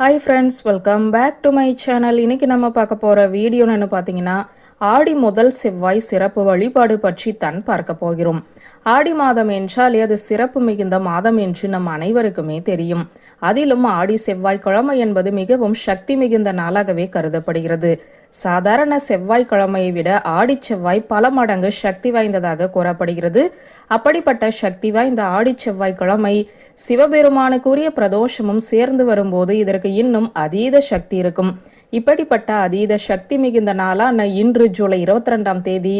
Hi friends welcome back to my channel இன்னைக்கு நம்ம பார்க்க போகிற வீடியோன்னு பார்த்தீங்கன்னா ஆடி முதல் செவ்வாய் சிறப்பு வழிபாடு பற்றி தான் பார்க்க போகிறோம். ஆடி மாதம் என்றாலே அது சிறப்பு மிகுந்த மாதம் என்று நம் அனைவருக்குமே தெரியும். அதிலும் ஆடி செவ்வாய் கிழமை என்பது மிகவும் சக்தி மிகுந்த நாளாகவே கருதப்படுகிறது. சாதாரண செவ்வாய்க்கிழமையை விட ஆடி செவ்வாய் பல மடங்கு சக்தி வாய்ந்ததாக கூறப்படுகிறது. அப்படிப்பட்ட சக்தி வாய்ந்த ஆடி செவ்வாய்க்கிழமை சிவபெருமானுக்குரிய பிரதோஷமும் சேர்ந்து வரும்போது இதற்கு இன்னும் அதீத சக்தி இருக்கும். இப்படிப்பட்ட அதீத சக்தி மிகுந்த நாளான இன்று ஜூலை இருபத்தி ரெண்டாம் தேதி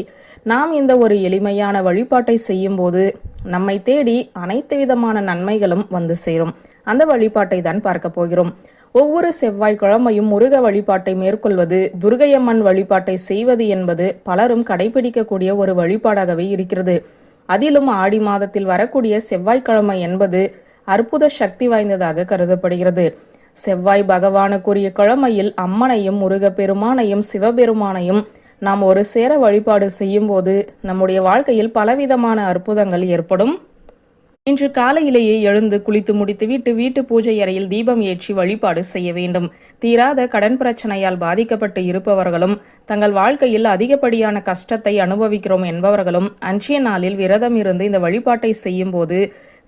நாம் இந்த ஒரு எளிமையான வழிபாட்டை செய்யும்போது நம்மை தேடி அனைத்து விதமான நன்மைகளும் வந்து சேரும். அந்த வழிபாட்டை தான் பார்க்க போகிறோம். ஒவ்வொரு செவ்வாய்க்கிழமையும் முருக வழிபாட்டை மேற்கொள்வது துர்கையம்மன் வழிபாட்டை செய்வது என்பது பலரும் கடைபிடிக்கக்கூடிய ஒரு வழிபாடாகவே இருக்கிறது. அதிலும் ஆடி மாதத்தில் வரக்கூடிய செவ்வாய்க்கிழமை என்பது அற்புத சக்தி வாய்ந்ததாக கருதப்படுகிறது. செவ்வாய் பகவானுக்குரிய கிழமையில் அம்மனையும் முருகப்பெருமானையும் சிவபெருமானையும் நாம் ஒரு சேர வழிபாடு செய்யும்போது நம்முடைய வாழ்க்கையில் பலவிதமான அற்புதங்கள் ஏற்படும். இன்று காலையிலேயே எழுந்து குளித்து முடித்துவிட்டு வீட்டு பூஜை அறையில் தீபம் ஏற்றி வழிபாடு செய்ய வேண்டும். தீராத கடன் பிரச்சனையால் பாதிக்கப்பட்டு இருப்பவர்களும் தங்கள் வாழ்க்கையில் அதிகப்படியான கஷ்டத்தை அனுபவிக்கிறோம் என்பவர்களும் அன்றைய நாளில் விரதம் இருந்து இந்த வழிபாட்டை செய்யும்போது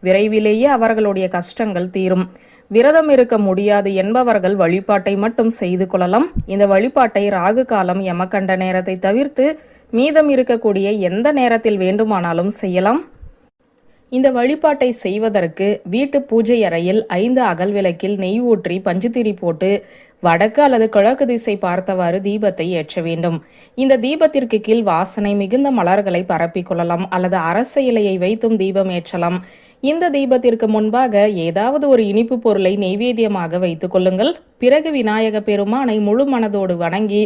விரைவிலேயே அவர்களுடைய கஷ்டங்கள் தீரும். விரதம் இருக்க முடியாது என்பவர்கள் வழிபாட்டை மட்டும் செய்து கொள்ளலாம். இந்த வழிபாட்டை ராகு காலம் யமகண்ட நேரத்தை தவிர்த்து மீதம் இருக்கக்கூடிய எந்த நேரத்தில் வேண்டுமானாலும் செய்யலாம். இந்த வழிபாட்டை செய்வதற்கு வீட்டு பூஜை அறையில் ஐந்து அகல் விளக்கில் நெய் ஊற்றி பஞ்சுத்திரி போட்டு வடக்கு அல்லது கிழக்கு திசை பார்த்தவாறு தீபத்தை ஏற்ற வேண்டும். இந்த தீபத்திற்கு கீழ் வாசனை மிகுந்த மலர்களை பரப்பிக் கொள்ளலாம். அல்லது அரச இலையை வைத்தும் தீபம் ஏற்றலாம். இந்த தீபத்திற்கு முன்பாக ஏதாவது ஒரு இனிப்பு பொருளை நெய்வேத்தியமாக வைத்துக் கொள்ளுங்கள். பிறகு விநாயக பெருமானை முழு மனதோடு வணங்கி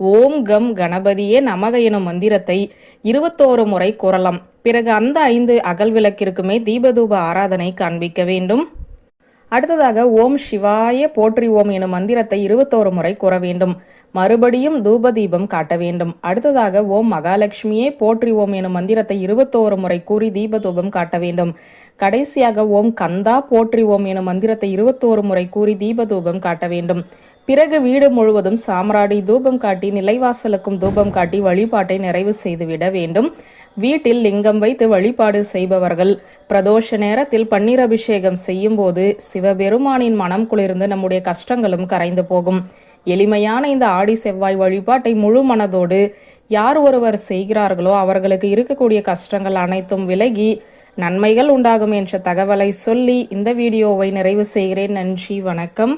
ஓம் கம் கணபதியே நமக எனும் மந்திரத்தை இருபத்தோரு முறை கூறலாம். பிறகு அந்த ஐந்து அகல் விளக்கிற்குமே தீபதூப ஆராதனை காண்பிக்க வேண்டும். அடுத்ததாக ஓம் சிவாய போற்றி ஓம் எனும் மந்திரத்தை இருபத்தோரு முறை கூற வேண்டும். மறுபடியும் தூப தீபம் காட்ட வேண்டும். அடுத்ததாக ஓம் மகாலட்சுமியே போற்றி ஓம் எனும் மந்திரத்தை இருபத்தோரு முறை கூறி தீபதூபம் காட்ட வேண்டும். கடைசியாக ஓம் கந்தா போற்றி ஓம் எனும் மந்திரத்தை இருபத்தோரு முறை கூறி தீபதூபம் காட்ட வேண்டும். பிறகு வீடு முழுவதும் சாம்ராடி தூபம் காட்டி நிலைவாசலுக்கும் தூபம் காட்டி வழிபாட்டை நிறைவு செய்துவிட வேண்டும். வீட்டில் லிங்கம் வைத்து வழிபாடு செய்பவர்கள் பிரதோஷ நேரத்தில் பன்னீர் அபிஷேகம் செய்யும் போது சிவபெருமானின் மனம் குளிர்ந்து நம்முடைய கஷ்டங்களும் கரைந்து போகும். எளிமையான இந்த ஆடி செவ்வாய் வழிபாட்டை முழு மனதோடு யார் ஒருவர் செய்கிறார்களோ அவர்களுக்கு இருக்கக்கூடிய கஷ்டங்கள் அனைத்தும் விலகி நன்மைகள் உண்டாகும் என்ற தகவலை சொல்லி இந்த வீடியோவை நிறைவு செய்கிறேன். நன்றி வணக்கம்.